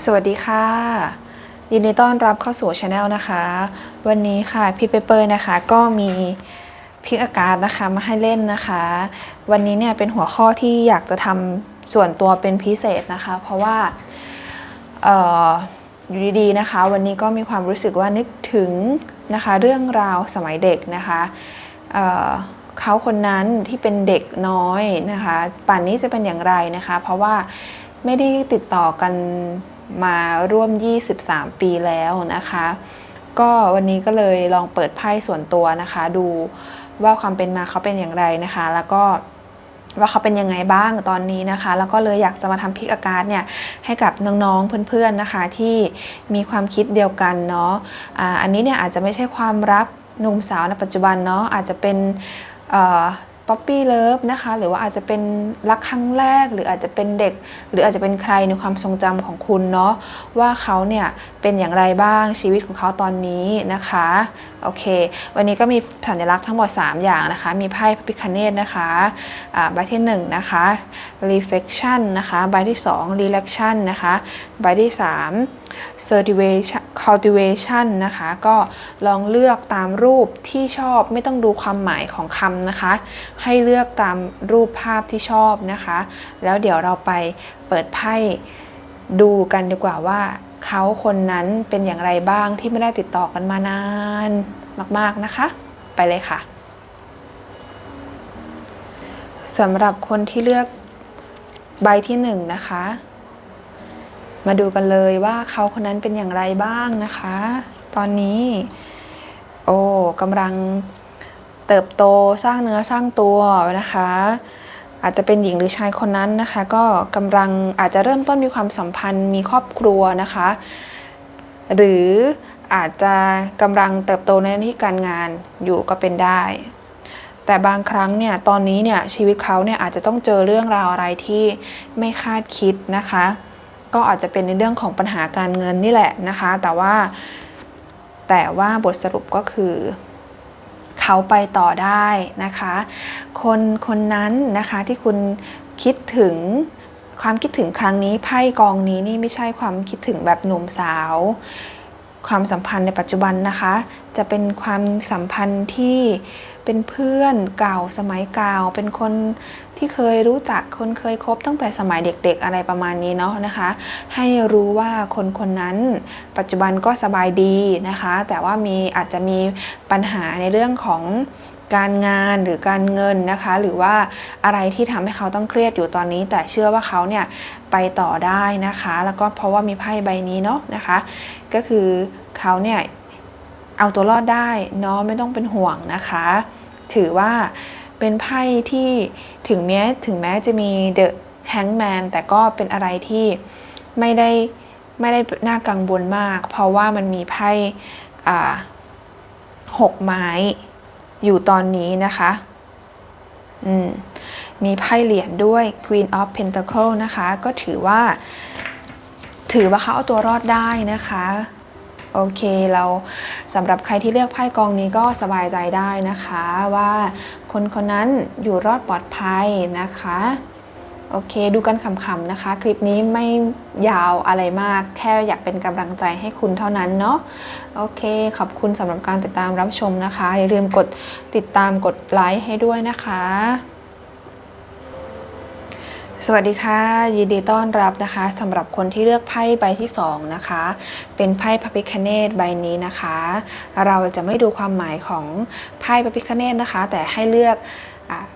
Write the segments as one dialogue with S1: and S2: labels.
S1: สวัสดีค่ะ ยินดีต้อนรับเข้าสู่ช anel นะคะ วันนี้ค่ะพี่เปเปอร์นะคะก็มีพิกอากาศนะคะมาให้เล่นนะคะ วันนี้เนี่ยเป็นหัวข้อที่อยากจะทำส่วนตัวเป็นพิเศษนะคะ เพราะว่าเอ่ออยู่ดีๆนะคะ วันนี้ก็มีความรู้สึกว่านึกถึงนะคะเรื่องราวสมัยเด็กนะคะเอ่อเขาคนนั้นที่เป็นเด็กน้อยนะคะ ป่านนี้จะเป็นอย่างไรนะคะ เพราะว่าไม่ได้ติดต่อกัน มาร่วม 23 ปีแล้วนะคะ ก็วันนี้ก็เลยลองเปิดไพ่ส่วนตัวนะคะ ดูว่าความเป็นมาเขาเป็นอย่างไรนะคะ แล้วก็ว่าเขาเป็นยังไงบ้างตอนนี้นะคะ แล้วก็เลยอยากจะมาทำพิกอาการเนี่ยให้กับน้องๆเพื่อนๆนะคะ ที่มีความคิดเดียวกันเนาะอันนี้เนี่ยอาจจะไม่ใช่ความรักหนุ่มสาวในปัจจุบันเนาะอาจจะเป็น ป๊อปปี้เลิฟนะคะ หรือว่าอาจจะเป็นรักครั้งแรก หรืออาจจะเป็นเด็ก หรืออาจจะเป็นใครในความทรงจำของคุณเนาะว่าเขาเนี่ยเป็นอย่างไรบ้างชีวิตของเขาตอนนี้นะคะโอเค วันนี้ก็มีสัญลักษณ์ทั้งหมด 3 อย่างนะคะ มีไพ่พระพิคเนตนะคะใบที่1นะคะ reflection นะคะใบที่ 2 relaxation นะคะใบที่ 3 cultivation cultivation นะคะ ก็ลองเลือกตามรูปที่ชอบไม่ต้องดูความหมายของคำนะคะ ให้เลือกตามรูปภาพที่ชอบนะคะ แล้วเดี๋ยวเราไปเปิดไพ่ดูกันดีกว่าว่า เขาคนนั้นเป็นอย่างไรบ้างที่ไม่ได้ติดต่อกันมานานมาก ๆ นะคะ ไปเลยค่ะสำหรับคนที่เลือกใบที่หนึ่งนะคะ มาดูกันเลยว่าเขาคนนั้นเป็นอย่างไรบ้างนะคะ ตอนนี้ โอ้กำลังเติบโตสร้างเนื้อสร้างตัวนะคะ อาจจะเป็นหญิงหรือชายคนนั้นนะคะ ก็กำลังอาจจะเริ่มต้นมีความสัมพันธ์มีครอบครัวนะคะ หรืออาจจะกำลังเติบโตในหน้าที่การงานอยู่ก็เป็นได้ แต่บางครั้งเนี่ยตอนนี้เนี่ยชีวิตเขาเนี่ยอาจจะต้องเจอเรื่องราวอะไรที่ไม่คาดคิดนะคะ ก็อาจจะเป็นในเรื่องของปัญหาการเงินนี่แหละนะคะ แต่ว่าแต่ว่าบทสรุปก็คือเขาไปต่อได้นะคะ คนคนนั้นนะคะที่คุณคิดถึงความคิดถึงครั้งนี้ไพ่กองนี้นี่ไม่ใช่ความคิดถึงแบบหนุ่มสาว ความสัมพันธ์ในปัจจุบันนะคะ จะเป็นความสัมพันธ์ที่ เป็นเพื่อนเก่าสมัยเก่า เป็นคนที่เคยรู้จักคนเคยคบตั้งแต่สมัยเด็กๆอะไรประมาณนี้เนาะนะคะ ให้รู้ว่าคนคนนั้นปัจจุบันก็สบายดีนะคะ แต่ว่ามีอาจจะมีปัญหาในเรื่องของการงานหรือการเงินนะคะ หรือว่าอะไรที่ทำให้เขาต้องเครียดอยู่ตอนนี้ แต่เชื่อว่าเขาเนี่ยไปต่อได้นะคะ แล้วก็เพราะว่ามีไพ่ใบนี้เนาะนะคะ ก็คือเขาเนี่ย เอาตัวรอดได้เนาะไม่ต้องเป็นห่วงนะคะ ถือว่าเป็นไพ่ที่ถึงแม้ถึงแม้จะมี The Hangman แต่ก็เป็นอะไรที่ไม่ได้ไม่ได้น่ากังวลมาก เพราะว่ามันมีไพ่หกไม้อยู่ตอนนี้นะคะอืมมีไพ่เหรียญด้วย Queen of Pentacle นะคะ ก็ถือว่า ถือว่าเขาเอาตัวรอดได้นะคะ โอเคเราสำหรับใครที่เลือกไพ่กองนี้ก็สบายใจได้นะคะว่าคนคนนั้นอยู่รอดปลอดภัยนะคะโอเค ดูกันขำๆนะคะ คลิปนี้ไม่ยาวอะไรมาก แค่อยากเป็นกำลังใจให้คุณเท่านั้นเนาะโอเค ขอบคุณสำหรับการติดตามรับชมนะคะ อย่าลืมกดติดตามกดไลค์ให้ด้วยนะคะ สวัสดีค่ะ ยินดีต้อนรับนะคะสำหรับคนที่เลือกไพ่ใบที่2นะคะ เป็นไพ่พระพิคเนตใบนี้นะคะ เราจะไม่ดูความหมายของไพ่พระพิคเนตนะคะ แต่ให้เลือก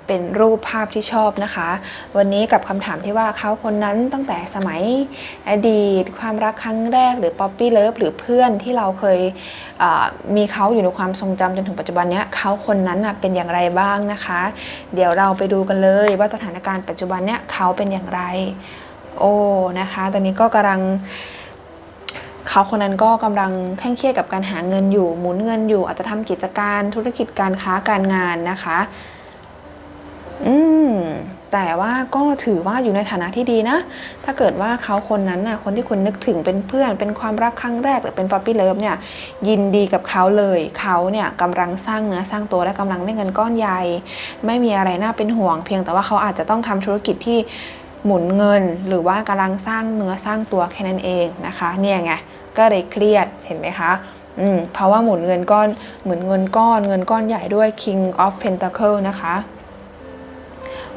S1: เป็นรูปภาพที่ชอบนะคะ วันนี้กับคำถามที่ว่าเขาคนนั้นตั้งแต่สมัยอดีต ความรักครั้งแรกหรือป๊อปปี้เลิฟหรือเพื่อนที่เราเคยมีเขาอยู่ในความทรงจำจนถึงปัจจุบันเนี้ยเขาคนนั้นเป็นอย่างไรบ้างนะคะ เดี๋ยวเราไปดูกันเลยว่าสถานการณ์ปัจจุบันเนี้ยเขาเป็นอย่างไร โอ้นะคะ ตอนนี้ก็กำลังเขาคนนั้นก็กำลังเคร่งเครียดกับการหาเงินอยู่ หมุนเงินอยู่ อาจจะทำกิจการธุรกิจการค้าการงานนะคะ อืมแต่ว่าก็ถือว่าอยู่ในฐานะที่ดีนะ ถ้าเกิดว่าเขาคนนั้นน่ะ คนที่คุณนึกถึงเป็นเพื่อน เป็นความรักครั้งแรกหรือเป็นป๊อปปี้เลิฟเนี่ย ยินดีกับเขาเลย เขาเนี่ยกำลังสร้างเนื้อสร้างตัวและกำลังได้เงินก้อนใหญ่ ไม่มีอะไรน่าเป็นห่วง เพียงแต่ว่าเขาอาจจะต้องทำธุรกิจที่หมุนเงิน หรือว่ากำลังสร้างเนื้อสร้างตัวแค่นั้นเองนะคะ เนี่ยไง ก็เลยเครียด เห็นไหมคะอืมเพราะว่าหมุนเงินก้อนเหมือนเงินก้อน เงินก้อนใหญ่ด้วย King of Pentacle นะคะ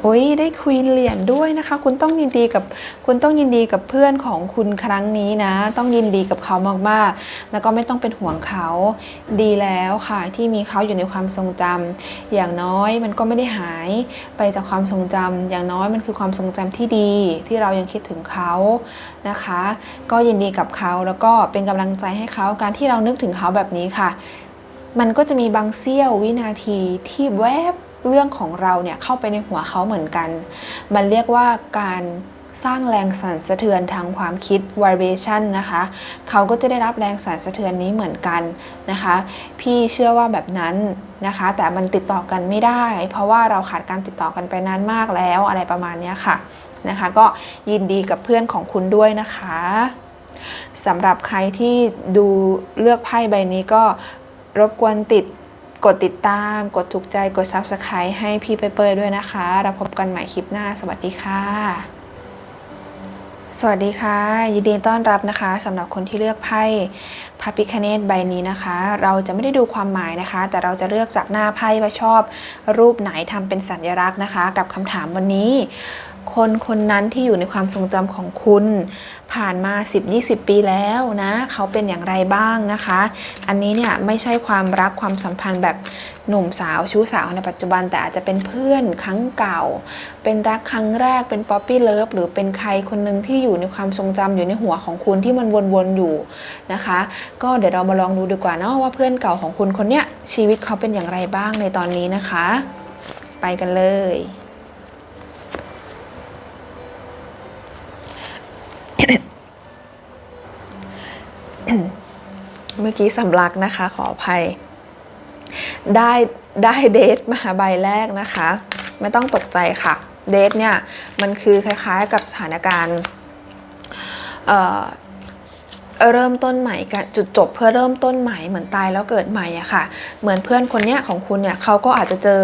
S1: โอ้ยได้ควีนเหรียญด้วยนะคะ คุณต้องยินดีกับคุณต้องยินดีกับเพื่อนของคุณครั้งนี้นะ ต้องยินดีกับเขามากๆ แล้วก็ไม่ต้องเป็นห่วงเขาดีแล้วค่ะที่มีเขาอยู่ในความทรงจำอย่างน้อยมันก็ไม่ได้หายไปจากความทรงจำอย่างน้อยมันคือความทรงจำที่ดีที่เรายังคิดถึงเขานะคะ ก็ยินดีกับเขาแล้วก็เป็นกำลังใจให้เขาการที่เรานึกถึงเขาแบบนี้ค่ะ มันก็จะมีบางเสี้ยววินาทีที่แวบ เรื่องของเราเนี่ยเข้าไปในหัวเขาเหมือนกัน มันเรียกว่าการสร้างแรงสั่นสะเทือนทางความคิด vibration นะคะ เขาก็จะได้รับแรงสั่นสะเทือนนี้เหมือนกันนะคะ พี่เชื่อว่าแบบนั้นนะคะ แต่มันติดต่อกันไม่ได้ เพราะว่าเราขาดการติดต่อกันไปนานมากแล้วอะไรประมาณนี้ค่ะนะคะ ก็ยินดีกับเพื่อนของคุณด้วยนะคะสำหรับใครที่ดูเลือกไพ่ใบนี้ก็รบกวนติด กดติดตาม กดถูกใจ กด Subscribe ให้พี่เปยๆด้วยนะคะ เราพบกันใหม่คลิปหน้า สวัสดีค่ะ สวัสดีค่ะ ยินดีต้อนรับนะคะสำหรับคนที่เลือกไพ่พระพิคเนตใบนี้นะคะ เราจะไม่ได้ดูความหมายนะคะ แต่เราจะเลือกจากหน้าไพ่ว่าชอบ รูปไหนทำเป็นสัญลักษณ์นะคะ กับคำถามวันนี้ คนคนนั้นที่อยู่ในความทรงจำของคุณ ผ่านมา 10-20 ปีแล้วนะเขาเป็นอย่างไรบ้างนะคะ อันนี้เนี่ยไม่ใช่ความรักความสัมพันธ์แบบหนุ่มสาวชู้สาวในปัจจุบันแต่อาจจะเป็นเพื่อนครั้งเก่า เป็นรักครั้งแรกเป็นป๊อปปี้เลิฟหรือเป็นใครคนหนึ่งที่อยู่ในความทรงจำอยู่ในหัวของคุณที่มันวนๆอยู่นะคะ ก็เดี๋ยวเรามาลองดูดีกว่าเนาะว่าเพื่อนเก่าของคุณคนเนี้ยชีวิตเขาเป็นอย่างไรบ้างในตอนนี้นะคะ ไปกันเลย มื่อกี้สำลักนะคะขออภัย ได้ได้เดทมาใบแรกนะคะ ไม่ต้องตกใจค่ะ เดทเนี่ย มันคือคล้ายๆกับสถานการณ์เอ่อเริ่มต้นใหม่กันจุดจบเพื่อเริ่มต้นใหม่เหมือนตายแล้วเกิดใหม่อะค่ะ เหมือนเพื่อนคนเนี้ยของคุณเนี่ยเขาก็อาจจะเจอ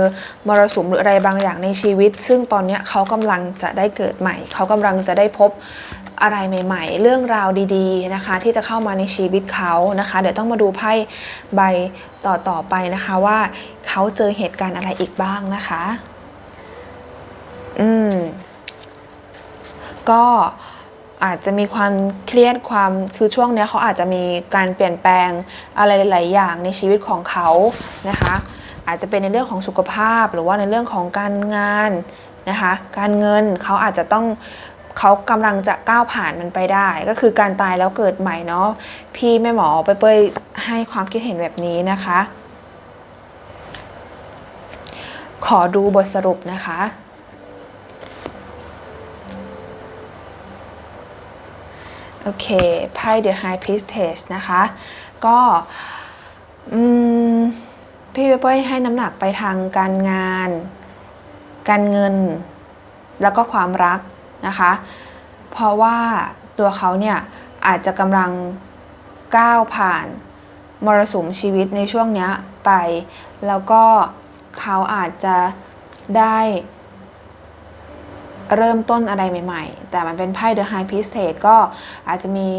S1: มรสุมหรืออะไรบางอย่างในชีวิต ซึ่งตอนเนี้ยเขากำลังจะได้เกิดใหม่ เขากำลังจะได้พบ อะไรใหม่ ๆ เรื่องราวดีๆนะคะ ที่จะเข้ามาในชีวิตเขานะคะ เดี๋ยวต้องมาดูไพ่ใบต่อๆไปนะคะว่าเขาเจอเหตุการณ์อะไรอีกบ้างนะคะ อืม ก็อาจจะมีความเครียดความคือช่วงเนี้ยเขาอาจจะมีการเปลี่ยนแปลงอะไรหลาย ๆ อย่างในชีวิตของเขานะคะ อาจจะเป็นในเรื่องของสุขภาพหรือว่าในเรื่องของการงานนะคะ การเงินเขาอาจจะต้อง เขากำลังจะก้าวผ่านมันไปได้ ก็คือการตายแล้วเกิดใหม่เนาะพี่แม่หมอเปยให้ความคิดเห็นแบบนี้นะคะ ขอดูบทสรุปนะคะโอเคไพ่ The High Priestess นะคะ ก็พี่เป้ยให้น้ำหนักไปทางการงาน การเงิน แล้วก็ความรัก นะคะ เพราะว่าตัวเขาเนี่ยอาจจะกำลังก้าวผ่านมรสุมชีวิตในช่วงนี้ไป แล้วก็เขาอาจจะได้เริ่มต้นอะไรใหม่ ๆ แต่มันเป็นไพ่ The High Priestess ก็อาจจะมี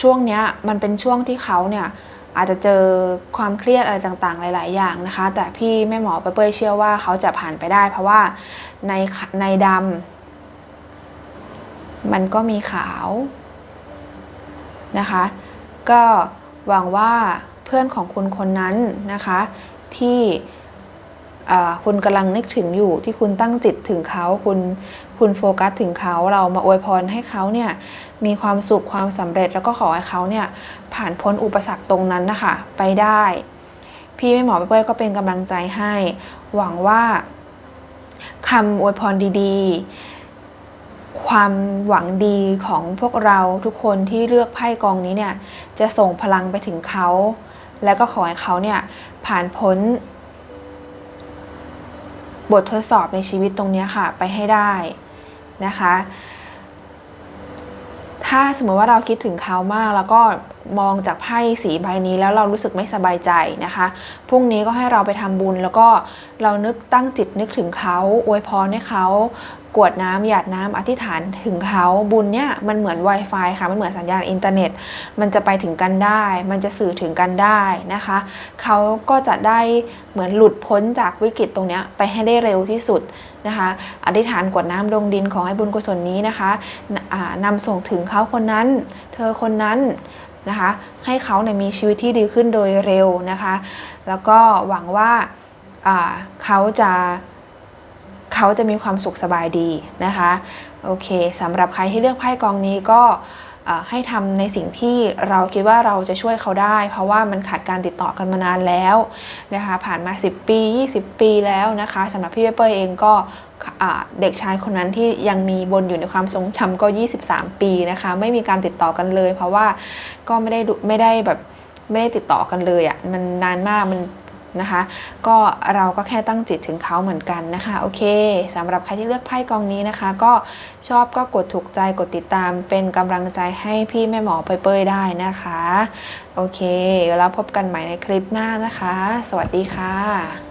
S1: ช่วงเนี้ยมันเป็นช่วงที่เขาเนี่ยอาจจะเจอความเครียดอะไรต่างๆ หลาย ๆ อย่างนะคะ แต่พี่แม่หมอเป้ยเชื่อว่าเขาจะผ่านไปได้ เพราะว่าในในดำ มันก็มีขาวนะคะ ก็หวังว่าเพื่อนของคุณคนนั้นนะคะ ที่คุณกำลังนึกถึงอยู่ที่คุณตั้งจิตถึงเขาคุณคุณโฟกัสถึงเขาเรามาอวยพรให้เขาเนี่ยมีความสุขความสำเร็จแล้วก็ขอให้เขาเนี่ยผ่านพ้นอุปสรรคตรงนั้นนะคะไปได้ พี่ไม่หมอเป้ยก็เป็นกำลังใจให้ หวังว่าคำอวยพรดีๆ ความหวังดีของพวกเราทุกคนที่เลือกไพ่กองนี้เนี่ยจะส่งพลังไปถึงเขา แล้วก็ขอให้เขาเนี่ยผ่านพ้น บททดสอบในชีวิตตรงนี้ค่ะ ไปให้ได้นะคะ ถ้าสมมติว่าเราคิดถึงเขามากแล้วก็ มองจากไพ่สีใบนี้แล้วเรารู้สึกไม่สบายใจนะคะพรุ่งนี้ก็ให้เราไปทำบุญ แล้วก็เรานึกตั้งจิตนึกถึงเขาอวยพรให้เขากวดน้ำหยาดน้ำอธิษฐานถึงเขาบุญเนี่ยมันเหมือน Wi-Fi ค่ะ มันเหมือนสัญญาณอินเทอร์เน็ต มันจะไปถึงกันได้ มันจะสื่อถึงกันได้นะคะ เขาก็จะได้เหมือนหลุดพ้นจากวิกฤตตรงเนี้ยไปให้ได้เร็วที่สุดนะคะอธิษฐานกวดน้ำลงดินของให้บุญกุศลนี้นะคะนอ่านำส่งถึงเขาคนนั้น เธอคนนั้น นะคะ ให้เขาเนี่ยมีชีวิตที่ดีขึ้นโดยเร็วนะคะ แล้วก็หวังว่าเขาจะเขาจะมีความสุขสบายดีนะคะ โอเคสำหรับใครที่เลือกไพ่กองนี้ก็ ให้ทำในสิ่งที่เราคิดว่าเราจะช่วยเขาได้ เพราะว่ามันขาดการติดต่อกันมานานแล้วนะคะผ่านมา 10 ปี 20 ปีแล้วนะคะสำหรับพี่เปเปอร์เองก็เด็กชายคนนั้นที่ยังมีบนอยู่ในความทรงจำก็ 23 ปีนะคะไม่มีการติดต่อกันเลย เพราะว่าก็ไม่ได้ไม่ได้แบบไม่ได้ติดต่อกันเลยอะ่ะมันนานมากมัน นะคะ ก็เราก็แค่ตั้งจิตถึงเขาเหมือนกันนะคะ โอเคสำหรับใครที่เลือกไพ่กองนี้นะคะ ก็ชอบก็กดถูกใจกดติดตามเป็นกำลังใจให้พี่แม่หมอเปยๆได้นะคะ โอเค แล้วพบกันใหม่ในคลิปหน้านะคะ สวัสดีค่ะ